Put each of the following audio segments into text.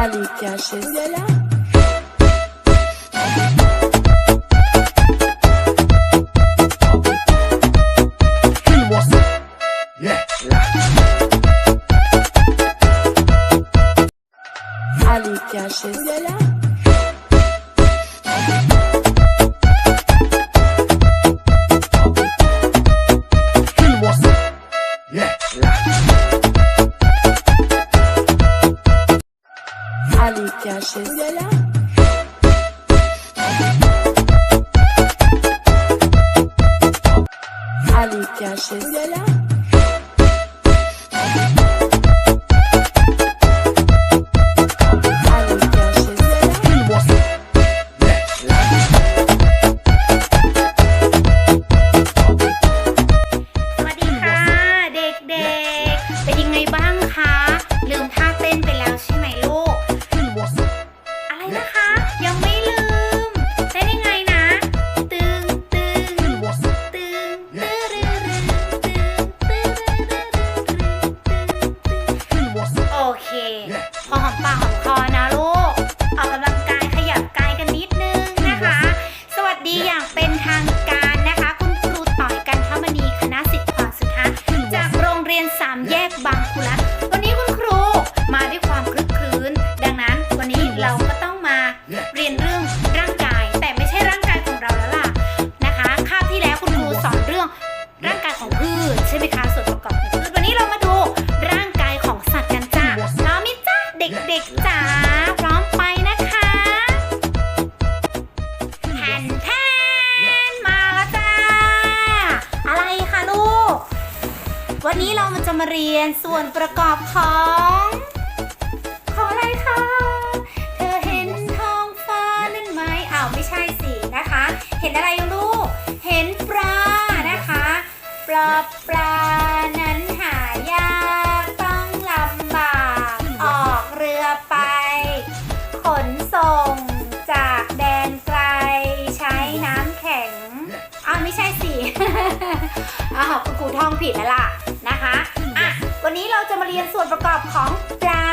Alicia Gisela. Estudiala. ยนส่วนประกอบของ ของอะไรคะ เธอเห็นท้องฟ้านั่นไหมอ้าวไม่ใช่สินะคะ เห็นอะไรลูก เห็นปลานะคะ ปลาปลานั้นหายากต้องลำบาก ออกเรือไป ขนส่งจากแดนไกล ใช้น้ำแข็ง อ้าวไม่ใช่สิ อ้าวคุณครูท่องผิดแล้วล่ะนะคะอะ วันนี้เราจะมาเรียนส่วนประกอบของปลา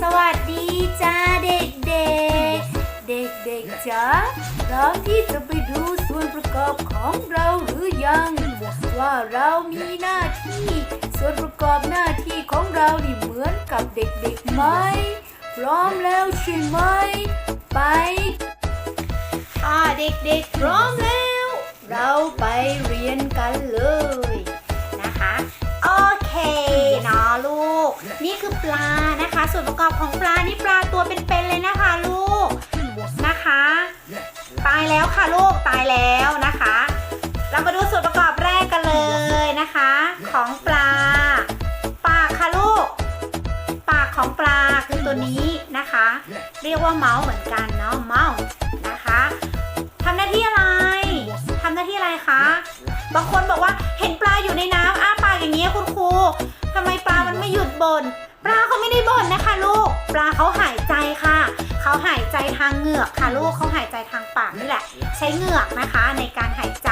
สวัสดีจ้าเด็กเด็กๆเด็กเด็กๆจ้าพร้อมที่จะไปดูส่วนประกอบของเราหรือยัง ว่าเรามีหน้าที่ ส่วนประกอบหน้าที่ของเรานี่เหมือนกับเด็กๆไหม พร้อมแล้วใช่ไหม ไปอ่าเด็กๆพร้อมแล้ว เราไปเรียนกันเลยนะคะ เคเนาะลูก นี่คือปลานะคะ ส่วนประกอบของปลานี่ปลาตัวเป็นๆเลยนะคะลูกนะคะ ตายแล้วค่ะลูกตายแล้วนะคะ เรามาดูส่วนประกอบแรกกันเลยนะคะ ของปลา ปากค่ะลูก ปากของปลาคือตัวนี้นะคะ เรียกว่าเมาส์เหมือนกันเนาะเมาส์นะคะ บน่นปลาเขาไม่ได้บ่นนะคะลูก ปลาเขาหายใจค่ะ เขาหายใจทางเหงือกค่ะลูกเขาหายใจทางปากนี่แหละ ใช้เหงือกนะคะในการหายใจ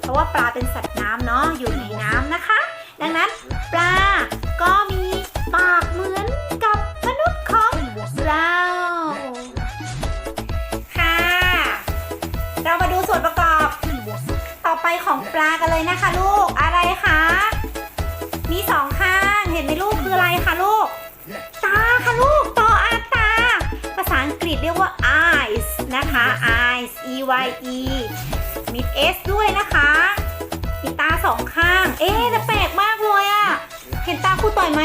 เพราะว่าปลาเป็นสัตว์น้ำเนาะอยู่ในน้ำนะคะ ดังนั้นปลาก็มีปากเหมือนกับมนุษย์ของเราค่ะ เรามาดูส่วนประกอบ ต่อไปของปลากันเลยนะคะลูกอะไรคะ ตาค่ะลูกต่ออาตา ภาษาอังกฤษเรียกว่า eyes นะคะ eyes e y e มี s ด้วยนะคะมีตาสองข้าง เอ๊ะแต่แปลกมากเลยอะเห็นตาครูต่อยไหม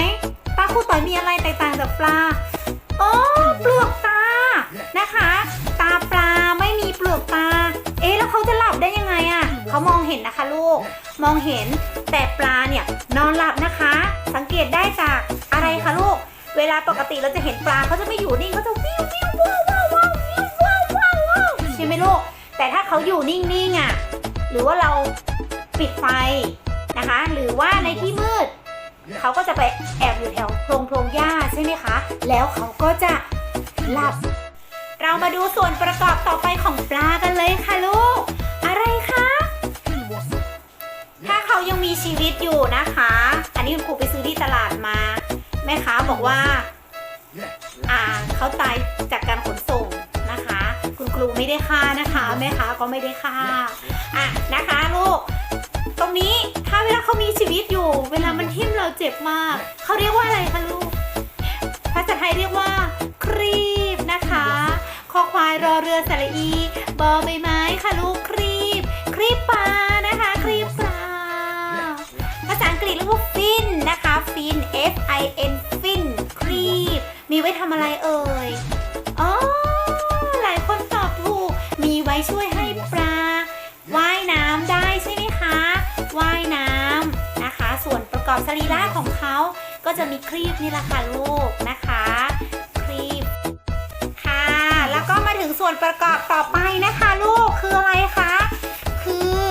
ตาครูต่อยมีอะไรแตกต่างจากปลาโอ้เปลือกตา นะคะ ตาปลาไม่มีเปลือกตา เอ๊ะแล้วเขาจะหลับได้ยังไงอะเขามองเห็นนะคะลูก มองเห็นแต่ปลาเนี่ยนอนหลับนะคะ สังเกตได้จาก ลาปกติเราจะเห็นปลาเขาจะไม่อยู่นิ่งเขาจะวิววิวว้าวว้าวว้าววิวว้าวว้าวว้าวใช่ไหมลูกแต่ถ้าเขาอยู่นิ่งๆอะหรือว่าเราปิดไฟนะคะ หรือว่าในที่มืด เขาก็จะไปแอบอยู่แถวโพรงโพรงหญ้าใช่ไหมคะ แล้วเขาก็จะหลับ เรามาดูส่วนประกอบต่อไปของปลากันเลยค่ะลูก อะไรคะถ้าเขายังมีชีวิตอยู่นะคะ อันนี้คุณครูไปซื้อที่ตลาดมา แม่ค้าบอกว่าอ่าเขาตายจากการขนส่งนะคะ คุณครูไม่ได้ฆ่านะคะ แม่ค้าก็ไม่ได้ฆ่าอะนะคะลูก ตรงนี้ถ้าเวลาเขามีชีวิตอยู่ เวลามันทิ่มเราเจ็บมากเขาเรียกว่าอะไรคะลูกภาษาไทยเรียกว่า ครีบนะคะคอควายรอเรือสระอีบอใบไม้ค่ะลูกครีบครีบ F I N ฟินครีบมีไว้ทำอะไรเอ่ย อ๋อ หลายคนตอบถูก มีไว้ช่วยให้ปลาว่ายน้ำได้ใช่ไหมคะ ว่ายน้ำนะคะ ส่วนประกอบสรีระของเขาก็จะมีครีบนี่แหละค่ะลูกนะคะครีบค่ะ แล้วก็มาถึงส่วนประกอบต่อไปนะคะลูกคืออะไรคะ คือ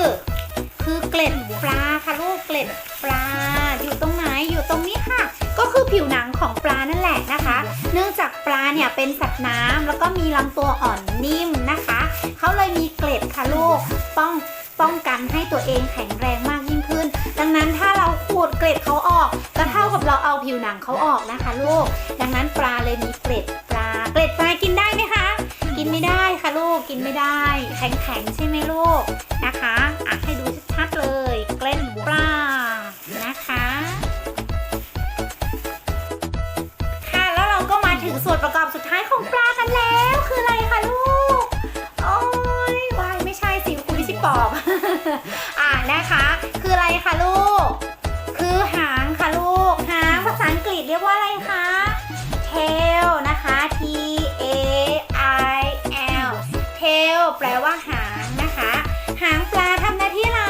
คือเกล็ดปลาค่ะลูกเกล็ดปลาอยู่ตรง ผิวหนังของปลานั่นแหละนะคะ เนื่องจากปลาเนี่ยเป็นสัตว์น้ำแล้วก็มีลำตัวอ่อนนิ่มนะคะ เขาเลยมีเกล็ดค่ะลูกป้องป้องกันให้ตัวเองแข็งแรงมากยิ่งขึ้น ดังนั้นถ้าเราขูดเกล็ดเขาออกก็เท่ากับเราเอาผิวหนังเขาออกนะคะลูก ดังนั้นปลาเลยมีเกล็ดปลา เกล็ดปลากินได้ไหมคะ กินไม่ได้ค่ะลูก กินไม่ได้ แข็งๆใช่ไหมลูก ปอบ อ่านะคะ คืออะไรคะลูก คือหางค่ะลูก หางภาษาอังกฤษเรียกว่าอะไรคะ tail นะคะ T A I L tail แปลว่าหางนะคะ หางปลาทำหน้าที่อะไร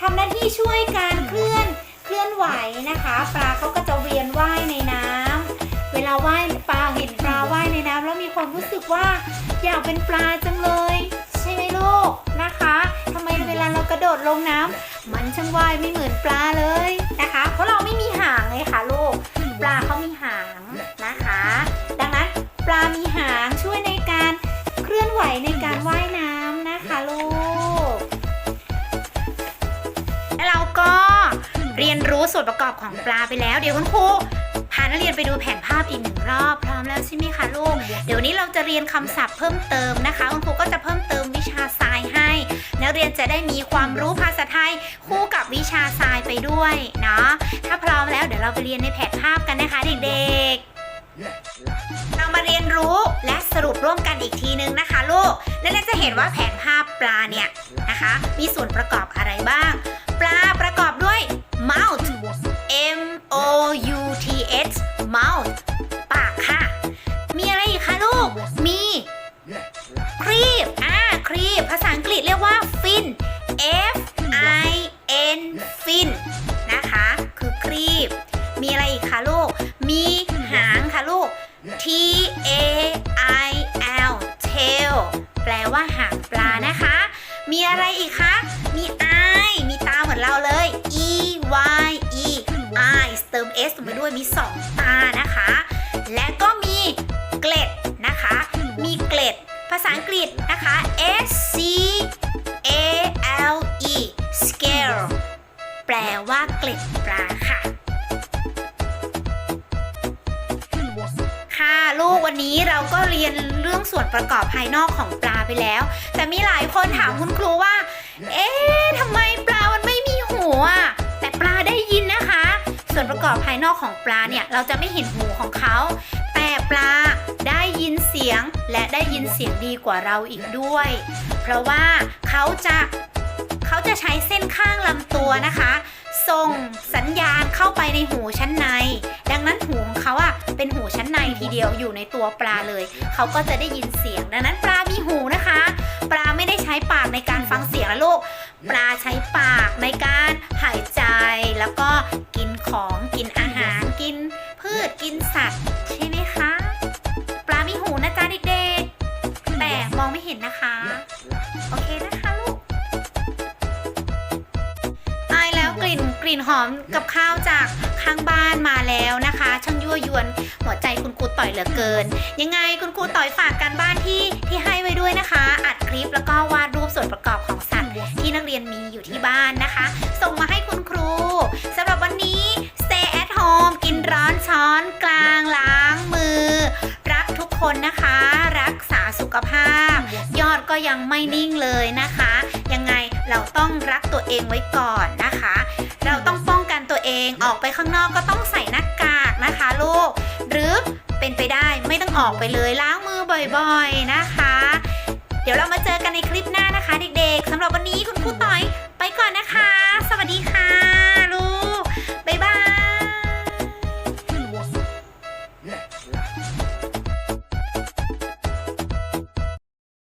ทำหน้าที่ช่วยการเคลื่อน เคลื่อนไหวนะคะ ปลาเขาก็จะเวียนว่ายในน้ำเวลาว่ายปลาเห็นปลาว่ายในน้ำแล้วมีความรู้สึกว่าอยากเป็นปลาจังเลย กนะคะทำไมเวลาเรากระโดดลงน้ำมันช่างว่ายไม่เหมือนปลาเลยนะคะ เพราะเราไม่มีหางเลยค่ะลูก ปลาเขามีหางนะคะ ดังนั้นปลามีหางช่วยในการเคลื่อนไหวในการว่ายน้ำนะคะลูกและเราก็เรียนรู้ส่วนประกอบของปลาไปแล้ว เดี๋ยวคุณครูพานักเรียนไปดูแผนภาพอีกหนึ่งรอบพร้อมแล้วใช่ไหมคะลูก เดี๋ยวนี้เราจะเรียนคำศัพท์เพิ่มเติมนะคะ คุณครูก็จะเพิ่มเติม ชาทรายให้ นักเรียนจะได้มีความรู้ภาษาไทย คู่กับวิชาทรายไปด้วยเนาะถ้าพร้อมแล้วเดี๋ยวเราไปเรียนในแผนภาพกันนะคะเด็กๆ เรามาเรียนรู้และสรุปร่วมกันอีกทีนึงนะคะลูกและเราจะเห็นว่าแผนภาพปลาเนี่ยนะคะ มีส่วนประกอบอะไรบ้าง ปลาประกอบด้วย mouth A I L tail แปลว่าหางปลานะคะ มีอะไรอีกคะ มี eye มีตาเหมือนเราเลย E Y E eyes เติม S ลงไปด้วยมี 2 ตานะคะ และก็มีเกล็ดนะคะ มีเกล็ด ภาษาอังกฤษนะคะ S C A L E scale แปลว่าเกล็ด เราก็เรียนเรื่องส่วนประกอบภายนอกของปลาไปแล้ว แต่มีหลายคนถามคุณครูว่า เอ๊ะทำไมปลามันไม่มีหูอะแต่ปลาได้ยินนะคะ ส่วนประกอบภายนอกของปลาเนี่ยเราจะไม่เห็นหูของเขาแต่ปลาได้ยินเสียงและได้ยินเสียงดีกว่าเราอีกด้วย เพราะว่าเขาจะเขาจะใช้เส้นข้างลำตัวนะคะ ส่งสัญญาณเข้าไปในหูชั้นใน ดังนั้นหูของเขาอะเป็นหูชั้นในทีเดียวอยู่ในตัวปลาเลย เขาก็จะได้ยินเสียง ดังนั้นปลามีหูนะคะ ปลาไม่ได้ใช้ปากในการฟังเสียงนะลูกปลาใช้ปากในการหายใจแล้วก็กินของกินอาหารกินพืชกินสัตว์ใช่ไหม หอมกับข้าวจากข้างบ้านมาแล้วนะคะ ช่างยั่วยวนหัวใจคุณครูต่อยเหลือเกิน ยังไงคุณครูต่อยฝากการบ้านที่ที่ให้ไว้ด้วยนะคะ อัดคลิปแล้วก็วาดรูปส่วนประกอบของสัตว์ที่นักเรียนมีอยู่ที่บ้านนะคะ ส่งมาให้คุณครูสำหรับวันนี้ stay at home กินร้อนช้อนกลางล้างมือ รักทุกคนนะคะ รักษาสุขภาพ ยอดก็ยังไม่นิ่งเลยนะคะ ยังไงเราต้องรักตัวเองไว้ก่อนนะคะ เราต้องป้องกันตัวเองออกไปข้างนอกก็ต้องใส่หน้ากากนะคะลูก หรือเป็นไปได้ไม่ต้องออกไปเลยล้างมือบ่อยๆนะคะ เดี๋ยวเรามาเจอกันในคลิปหน้านะคะ เด็กๆสำหรับวันนี้คุณครูต่อยไปก่อนนะคะ สวัสดีค่ะ